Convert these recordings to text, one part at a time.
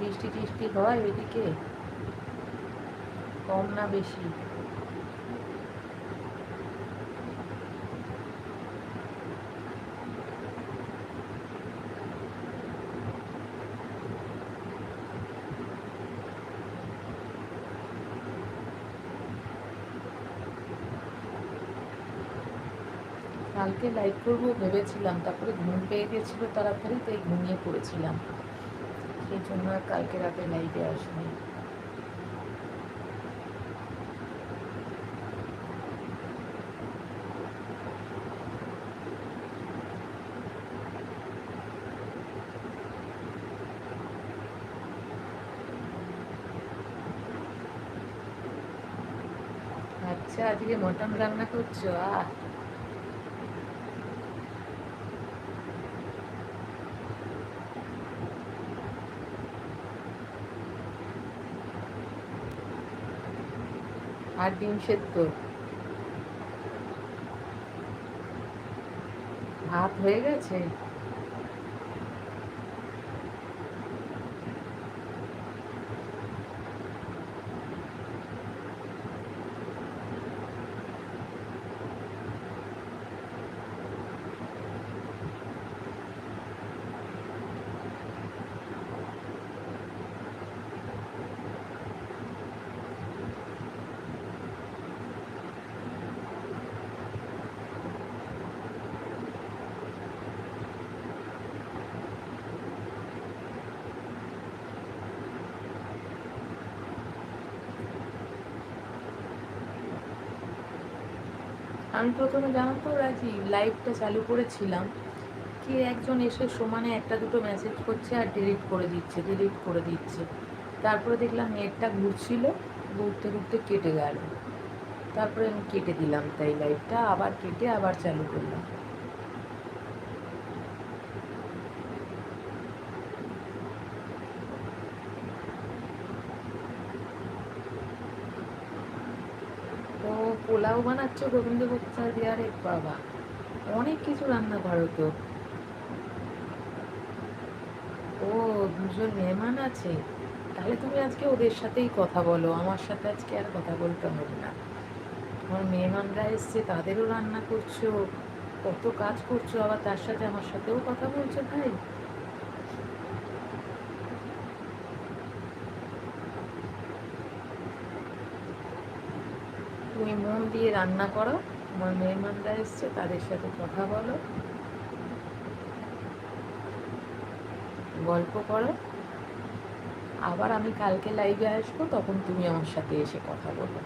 বৃষ্টি টিষ্টি হয় ওইদিকে? কম না বেশি? কালকে লাইভ করব, ভেবেছিলাম। তারপরে ঘুম পেয়ে গেছিল তাড়াতাড়ি, তাই ঘুমিয়ে পড়েছিলাম। সেই জন্য আর কালকে রাতে লাইভে আসিনি। আচ্ছা আজকে মটন রান্না করছ? আহ। আর ডিম সেদ্ধ। ভাত হয়ে গেছে? আমি প্রথমে জানো তো রাজি লাইভটা চালু করেছিলাম, কি একজন এসে সমানে একটা দুটো মেসেজ করছে আর ডিলিট করে দিচ্ছে ডিলিট করে দিচ্ছে। তারপরে দেখলাম নেটটা ঘুরছিল, ঘুরতে ঘুরতে কেটে গেল। তারপরে আমি কেটে দিলাম তাই লাইভটা আবার কেটে আবার চালু করলাম তো পোলাও বানাচ্ছ গোবিন্দভোগ চাল দিয়ে, আরে বাবা। অনেক কিছু রান্না করো তো ও, দুজন মেহমান আছে। তাহলে তুমি আজকে ওদের সাথেই কথা বলো। আমার সাথে আজকে আর কথা বলতে হবে না। তোমার মেহমানরা এসছে, তাদেরও রান্না করছ। কত কাজ করছ, আবার তার সাথে আমার সাথেও কথা বলছো ভাই। তুমি মন দিয়ে রান্না করো। আমার মেহমানরা এসছে, তাদের সাথে কথা বলো। গল্প করো। আবার আমি কালকে লাইভে আসব, তখন তুমি আমার সাথে এসে কথা বলো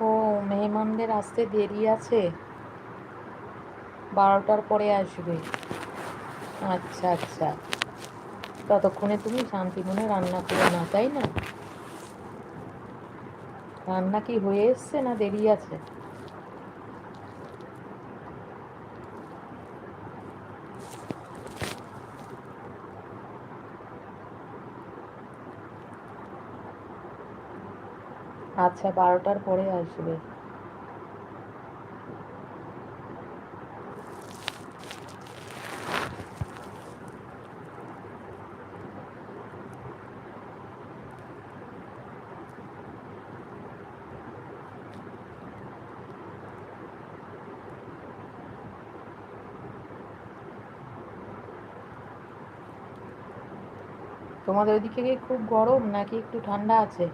ও মেহমানদের আসতে দেরি আছে। বারোটার পরে আসবে। আচ্ছা আচ্ছা। ততক্ষণে তুমি শান্তি মনে রান্না করে না তাই না? রান্না কি হয়ে এসছে না দেরি আছে? আচ্ছা বারোটার পরে আসবে। তোমাদের ওইদিকে খুব গরম নাকি একটু ঠান্ডা আছে?